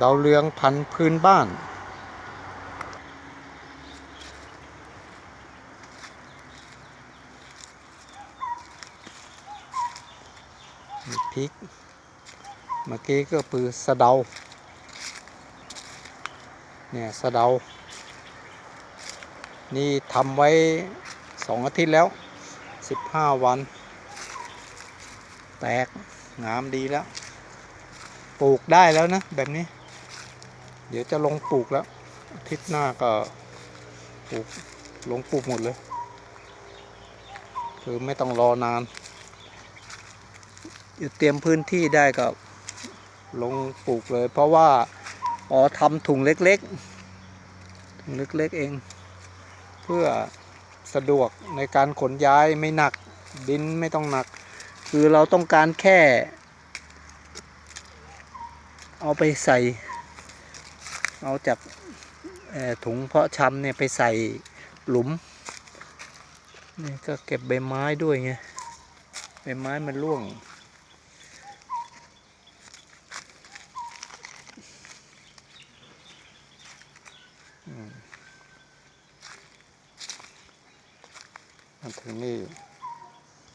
ดาวเรืองพันธุ์พื้นบ้าน มีพริก เมื่อกี้ก็คือสะเดา เนี่ยสะเดา นี่ทำไว้สองอาทิตย์แล้วสิบห้าวัน แตกงามดีแล้ว ปลูกได้แล้วนะ แบบนี้ เดี๋ยวจะลงปลูกแล้วอาทิตย์หน้าก็ปลูกลงปลูกหมดเลย คือไม่ต้องรอนานอยู่เตรียมพื้นที่ได้ก็ลงปลูกเลย เพราะว่าอ๋อทำถุงเล็กๆถุงเล็กๆเอง เพื่อสะดวกในการขนย้ายไม่หนักดินไม่ต้องหนัก คือเราต้องการแค่ เอาไปใส่ เอาจากถุงเพาะชำเนี่ยไปใส่หลุมนี่ก็เก็บใบไม้ด้วยไงใบไม้มันร่วงอืมมาถึงนี่